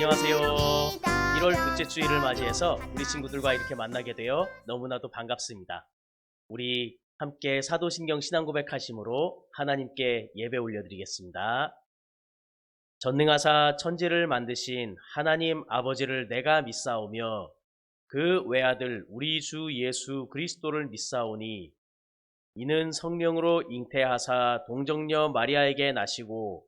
안녕하세요. 1월 둘째 주일을 맞이해서 우리 친구들과 이렇게 만나게 되어 너무나도 반갑습니다. 우리 함께 사도신경 신앙 고백 하심으로 하나님께 예배 올려드리겠습니다. 전능하사 천지를 만드신 하나님 아버지를 내가 믿사오며 그 외아들 우리 주 예수 그리스도를 믿사오니 이는 성령으로 잉태하사 동정녀 마리아에게 나시고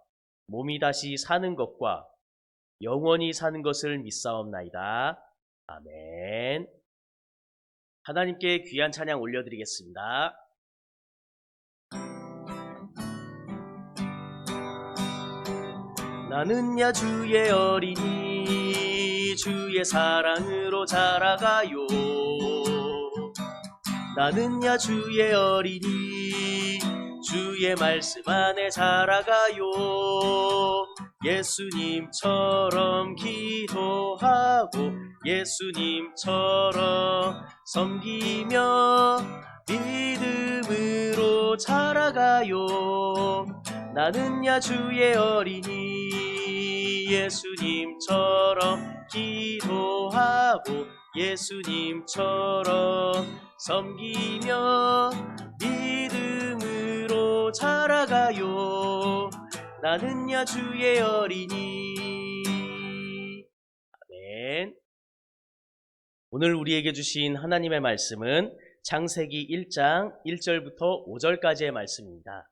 몸이 다시 사는 것과 영원히 사는 것을 믿사옵나이다. 아멘. 하나님께 귀한 찬양 올려드리겠습니다. 나는 야 주의 어린이 주의 사랑으로 자라가요 나는 야 주의 어린이 주의 말씀 안에 자라가요. 예수님처럼 기도하고 예수님처럼 섬기며 믿음으로 자라가요. 나는 야 주의 어린이. 예수님처럼 기도하고 예수님처럼 섬기며 믿음 자라가요 나는야 주의 어린이 아멘 오늘 우리에게 주신 하나님의 말씀은 창세기 1장 1절부터 5절까지의 말씀입니다.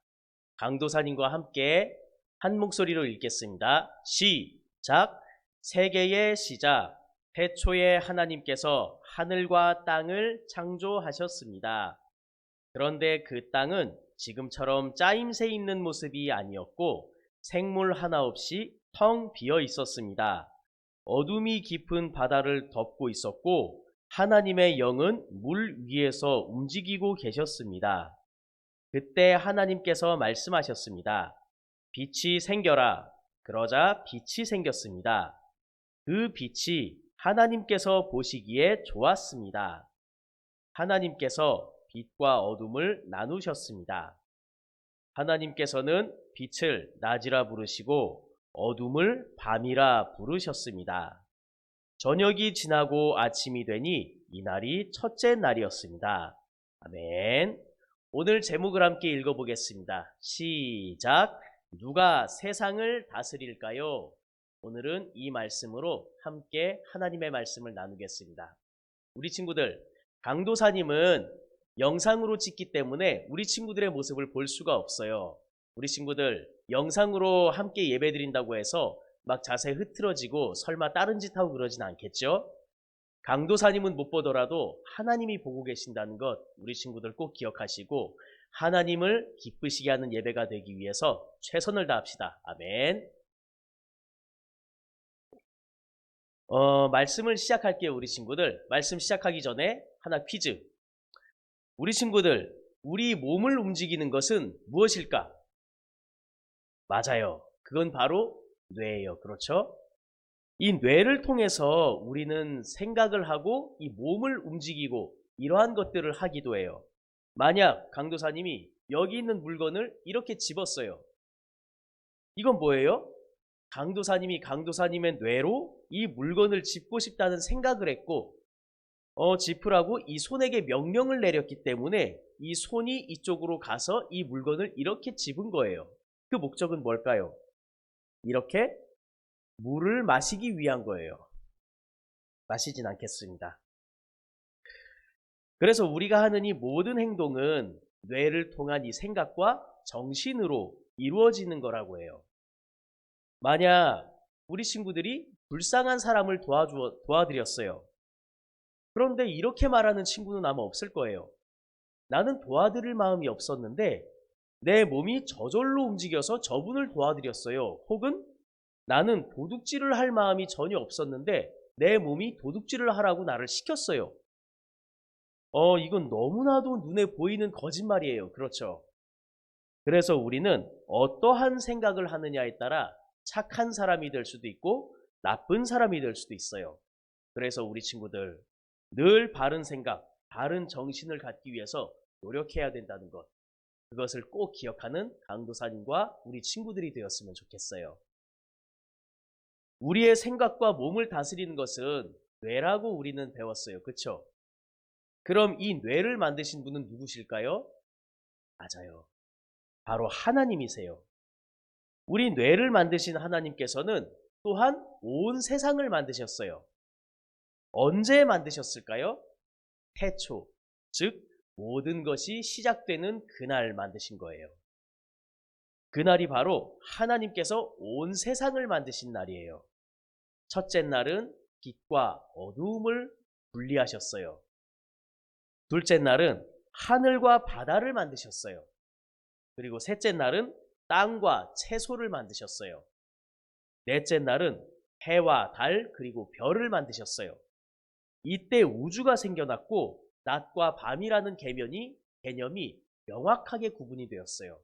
강도사님과 함께 한 목소리로 읽겠습니다. 시작. 세계의 시작. 태초에 하나님께서 하늘과 땅을 창조하셨습니다. 그런데 그 땅은 지금처럼 짜임새 있는 모습이 아니었고 생물 하나 없이 텅 비어 있었습니다. 어둠이 깊은 바다를 덮고 있었고 하나님의 영은 물 위에서 움직이고 계셨습니다. 그때 하나님께서 말씀하셨습니다. 빛이 생겨라. 그러자 빛이 생겼습니다. 그 빛이 하나님께서 보시기에 좋았습니다. 하나님께서 빛과 어둠을 나누셨습니다. 하나님께서는 빛을 낮이라 부르시고 어둠을 밤이라 부르셨습니다. 저녁이 지나고 아침이 되니 이날이 첫째 날이었습니다. 아멘. 오늘 제목을 함께 읽어보겠습니다. 시작. 누가 세상을 다스릴까요? 오늘은 이 말씀으로 함께 하나님의 말씀을 나누겠습니다. 우리 친구들, 강도사님은 영상으로 찍기 때문에 우리 친구들의 모습을 볼 수가 없어요. 우리 친구들, 영상으로 함께 예배 드린다고 해서 막 자세 흐트러지고 설마 다른 짓 하고 그러진 않겠죠? 강도사님은 못 보더라도 하나님이 보고 계신다는 것 우리 친구들 꼭 기억하시고 하나님을 기쁘시게 하는 예배가 되기 위해서 최선을 다합시다. 아멘. 어, 말씀을 시작할게요, 우리 친구들. 말씀 시작하기 전에 하나 퀴즈. 우리 친구들, 우리 몸을 움직이는 것은 무엇일까? 맞아요. 그건 바로 뇌예요. 그렇죠? 이 뇌를 통해서 우리는 생각을 하고 이 몸을 움직이고 이러한 것들을 하기도 해요. 만약 강도사님이 여기 있는 물건을 이렇게 집었어요. 이건 뭐예요? 강도사님이 강도사님의 뇌로 이 물건을 집고 싶다는 생각을 했고 어, 짚으라고 이 손에게 명령을 내렸기 때문에 이 손이 이쪽으로 가서 이 물건을 이렇게 집은 거예요. 그 목적은 뭘까요? 이렇게 물을 마시기 위한 거예요. 마시진 않겠습니다. 그래서 우리가 하는 이 모든 행동은 뇌를 통한 이 생각과 정신으로 이루어지는 거라고 해요. 만약 우리 친구들이 불쌍한 사람을 도와주어, 도와드렸어요. 그런데 이렇게 말하는 친구는 아마 없을 거예요. 나는 도와드릴 마음이 없었는데 내 몸이 저절로 움직여서 저분을 도와드렸어요. 혹은 나는 도둑질을 할 마음이 전혀 없었는데 내 몸이 도둑질을 하라고 나를 시켰어요. 어, 이건 너무나도 눈에 보이는 거짓말이에요. 그렇죠. 그래서 우리는 어떠한 생각을 하느냐에 따라 착한 사람이 될 수도 있고 나쁜 사람이 될 수도 있어요. 그래서 우리 친구들 늘 바른 생각, 바른 정신을 갖기 위해서 노력해야 된다는 것. 그것을 꼭 기억하는 강도사님과 우리 친구들이 되었으면 좋겠어요. 우리의 생각과 몸을 다스리는 것은 뇌라고 우리는 배웠어요. 그쵸? 그럼 이 뇌를 만드신 분은 누구실까요? 맞아요. 바로 하나님이세요. 우리 뇌를 만드신 하나님께서는 또한 온 세상을 만드셨어요. 언제 만드셨을까요? 태초, 즉 모든 것이 시작되는 그날 만드신 거예요. 그날이 바로 하나님께서 온 세상을 만드신 날이에요. 첫째 날은 빛과 어두움을 분리하셨어요. 둘째 날은 하늘과 바다를 만드셨어요. 그리고 셋째 날은 땅과 채소를 만드셨어요. 넷째 날은 해와 달 그리고 별을 만드셨어요. 이때 우주가 생겨났고 낮과 밤이라는 개념이 개념이 명확하게 구분이 되었어요.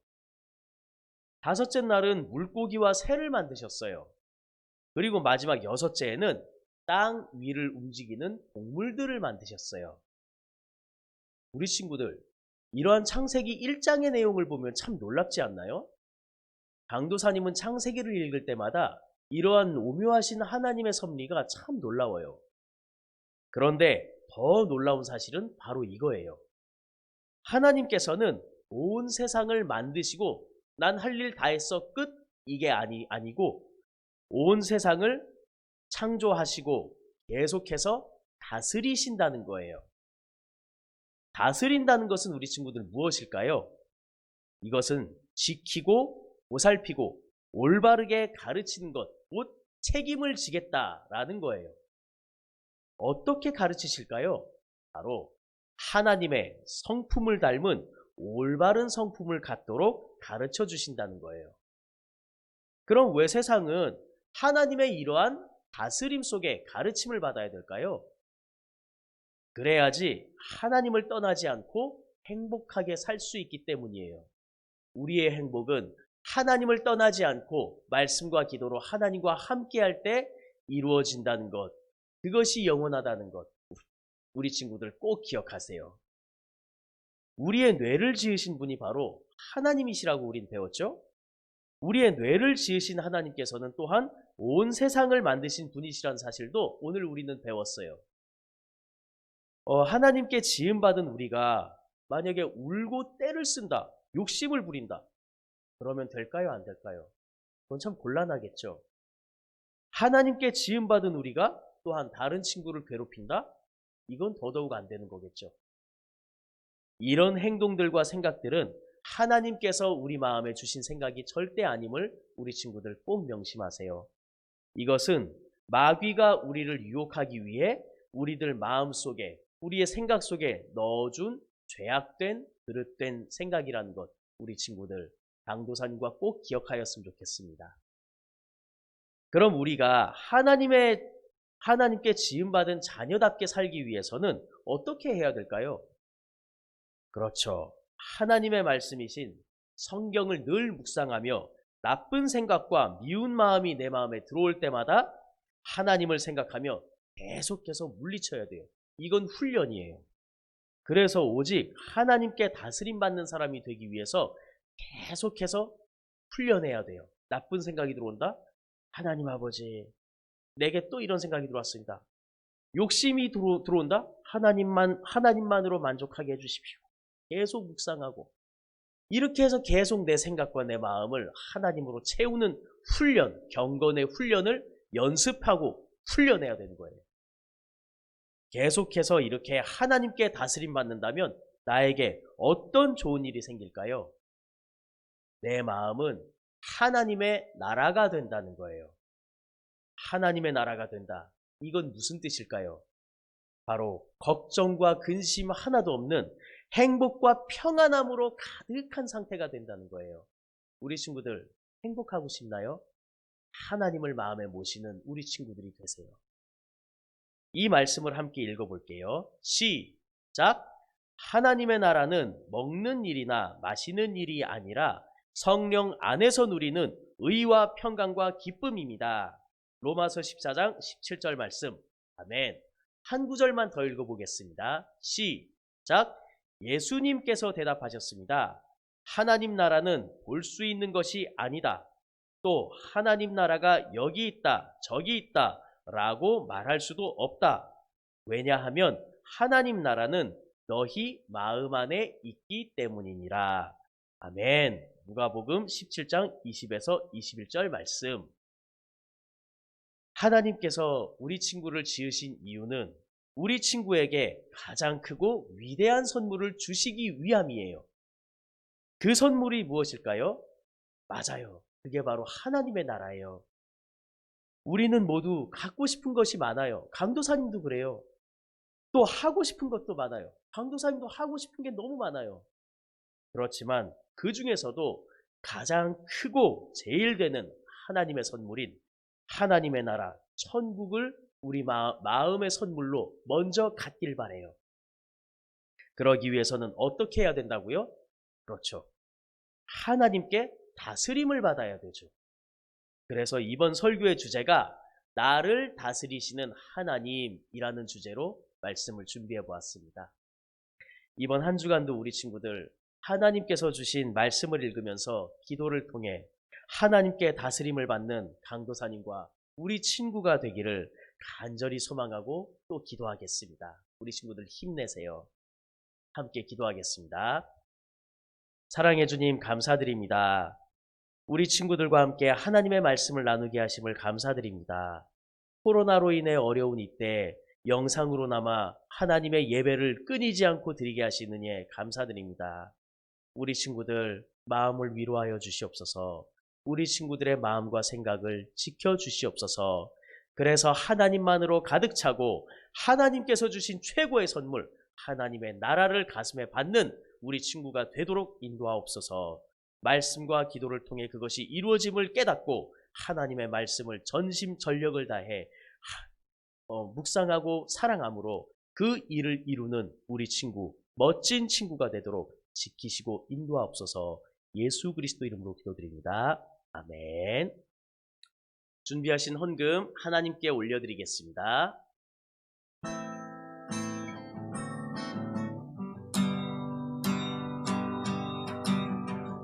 다섯째 날은 물고기와 새를 만드셨어요. 그리고 마지막 여섯째에는 땅 위를 움직이는 동물들을 만드셨어요. 우리 친구들, 이러한 창세기 1장의 내용을 보면 참 놀랍지 않나요? 강도사님은 창세기를 읽을 때마다 이러한 오묘하신 하나님의 섭리가 참 놀라워요. 그런데 더 놀라운 사실은 바로 이거예요. 하나님께서는 온 세상을 만드시고 난 할 일 다 했어 끝 이게 아니 아니고 온 세상을 창조하시고 계속해서 다스리신다는 거예요. 다스린다는 것은 우리 친구들 무엇일까요? 이것은 지키고 보살피고 올바르게 가르치는 것, 곧 책임을 지겠다라는 거예요. 어떻게 가르치실까요? 바로 하나님의 성품을 닮은 올바른 성품을 갖도록 가르쳐 주신다는 거예요. 그럼 왜 세상은 하나님의 이러한 다스림 속에 가르침을 받아야 될까요? 그래야지 하나님을 떠나지 않고 행복하게 살 수 있기 때문이에요. 우리의 행복은 하나님을 떠나지 않고 말씀과 기도로 하나님과 함께 할 때 이루어진다는 것. 그것이 영원하다는 것. 우리 친구들 꼭 기억하세요. 우리의 뇌를 지으신 분이 바로 하나님이시라고 우린 배웠죠? 우리의 뇌를 지으신 하나님께서는 또한 온 세상을 만드신 분이시란 사실도 오늘 우리는 배웠어요. 어, 하나님께 지음받은 우리가 만약에 울고 때를 쓴다, 욕심을 부린다, 그러면 될까요? 안 될까요? 그건 참 곤란하겠죠. 하나님께 지음받은 우리가 또한 다른 친구를 괴롭힌다? 이건 더더욱 안 되는 거겠죠. 이런 행동들과 생각들은 하나님께서 우리 마음에 주신 생각이 절대 아님을 우리 친구들 꼭 명심하세요. 이것은 마귀가 우리를 유혹하기 위해 우리들 마음 속에 우리의 생각 속에 넣어준 죄악된 그릇된 생각이라는 것 우리 친구들 강도사님과 꼭 기억하였으면 좋겠습니다. 그럼 우리가 하나님의 하나님께 지음받은 자녀답게 살기 위해서는 어떻게 해야 될까요? 그렇죠. 하나님의 말씀이신 성경을 늘 묵상하며 나쁜 생각과 미운 마음이 내 마음에 들어올 때마다 하나님을 생각하며 계속해서 물리쳐야 돼요. 이건 훈련이에요. 그래서 오직 하나님께 다스림 받는 사람이 되기 위해서 계속해서 훈련해야 돼요. 나쁜 생각이 들어온다? 하나님 아버지, 내게 또 이런 생각이 들어왔습니다. 욕심이 들어, 들어온다? 하나님만, 하나님만으로 만족하게 해주십시오. 계속 묵상하고. 이렇게 해서 계속 내 생각과 내 마음을 하나님으로 채우는 훈련, 경건의 훈련을 연습하고 훈련해야 되는 거예요. 계속해서 이렇게 하나님께 다스림 받는다면 나에게 어떤 좋은 일이 생길까요? 내 마음은 하나님의 나라가 된다는 거예요. 하나님의 나라가 된다. 이건 무슨 뜻일까요? 바로 걱정과 근심 하나도 없는 행복과 평안함으로 가득한 상태가 된다는 거예요. 우리 친구들 행복하고 싶나요? 하나님을 마음에 모시는 우리 친구들이 되세요. 이 말씀을 함께 읽어볼게요. 시작. 하나님의 나라는 먹는 일이나 마시는 일이 아니라 성령 안에서 누리는 의와 평강과 기쁨입니다. 로마서 14장 17절 말씀. 아멘. 한 구절만 더 읽어보겠습니다. 시작. 예수님께서 대답하셨습니다. 하나님 나라는 볼 수 있는 것이 아니다. 또 하나님 나라가 여기 있다, 저기 있다 라고 말할 수도 없다. 왜냐하면 하나님 나라는 너희 마음 안에 있기 때문이니라. 아멘. 누가복음 17장 20에서 21절 말씀. 하나님께서 우리 친구를 지으신 이유는 우리 친구에게 가장 크고 위대한 선물을 주시기 위함이에요. 그 선물이 무엇일까요? 맞아요. 그게 바로 하나님의 나라예요. 우리는 모두 갖고 싶은 것이 많아요. 강도사님도 그래요. 또 하고 싶은 것도 많아요. 강도사님도 하고 싶은 게 너무 많아요. 그렇지만 그 중에서도 가장 크고 제일 되는 하나님의 선물인 하나님의 나라, 천국을 우리 마, 마음의 선물로 먼저 갖길 바래요. 그러기 위해서는 어떻게 해야 된다고요? 그렇죠. 하나님께 다스림을 받아야 되죠. 그래서 이번 설교의 주제가 나를 다스리시는 하나님이라는 주제로 말씀을 준비해 보았습니다. 이번 한 주간도 우리 친구들 하나님께서 주신 말씀을 읽으면서 기도를 통해 하나님께 다스림을 받는 강도사님과 우리 친구가 되기를 간절히 소망하고 또 기도하겠습니다. 우리 친구들 힘내세요. 함께 기도하겠습니다. 사랑해 주님 감사드립니다. 우리 친구들과 함께 하나님의 말씀을 나누게 하심을 감사드립니다. 코로나로 인해 어려운 이때 영상으로나마 하나님의 예배를 끊이지 않고 드리게 하시는 예 감사드립니다. 우리 친구들 마음을 위로하여 주시옵소서. 우리 친구들의 마음과 생각을 지켜 주시옵소서. 그래서 하나님만으로 가득 차고 하나님께서 주신 최고의 선물 하나님의 나라를 가슴에 받는 우리 친구가 되도록 인도하옵소서. 말씀과 기도를 통해 그것이 이루어짐을 깨닫고 하나님의 말씀을 전심 전력을 다해 어, 묵상하고 사랑함으로 그 일을 이루는 우리 친구, 멋진 친구가 되도록 지키시고 인도하옵소서 예수 그리스도 이름으로 기도드립니다. 아멘. 준비하신 헌금 하나님께 올려드리겠습니다.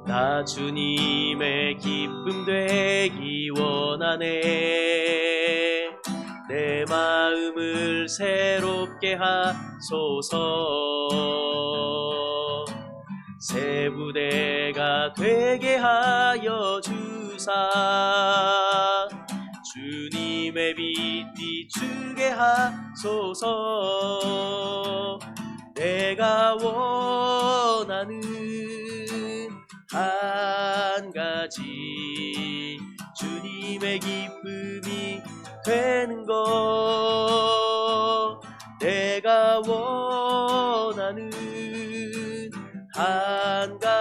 나 주님의 기쁨 되기 원하네 내 마음을 새롭게 하소서 새 부대가 되게 하여 주 사. 주님의 빛 비추게 하소서. 내가 원하는 한 가지 주님의 기쁨이 되는 것. 내가 원하는 한 가지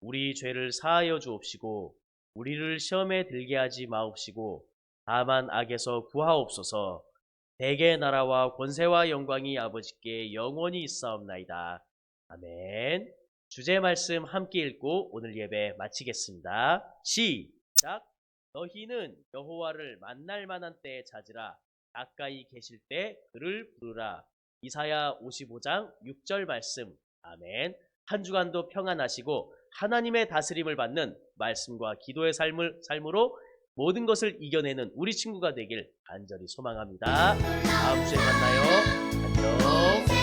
우리 죄를 사하여 주옵시고 우리를 시험에 들게 하지 마옵시고 다만 악에서 구하옵소서. 대개 나라와 권세와 영광이 아버지께 영원히 있사옵나이다. 아멘. 주제 말씀 함께 읽고 오늘 예배 마치겠습니다. 시작. 너희는 여호와를 만날 만한 때에 찾으라. 가까이 계실 때 그를 부르라. 이사야 55장 6절 말씀. 아멘. 한 주간도 평안하시고 하나님의 다스림을 받는 말씀과 기도의 삶을 삶으로 모든 것을 이겨내는 우리 친구가 되길 간절히 소망합니다. 다음 주에 만나요. 안녕.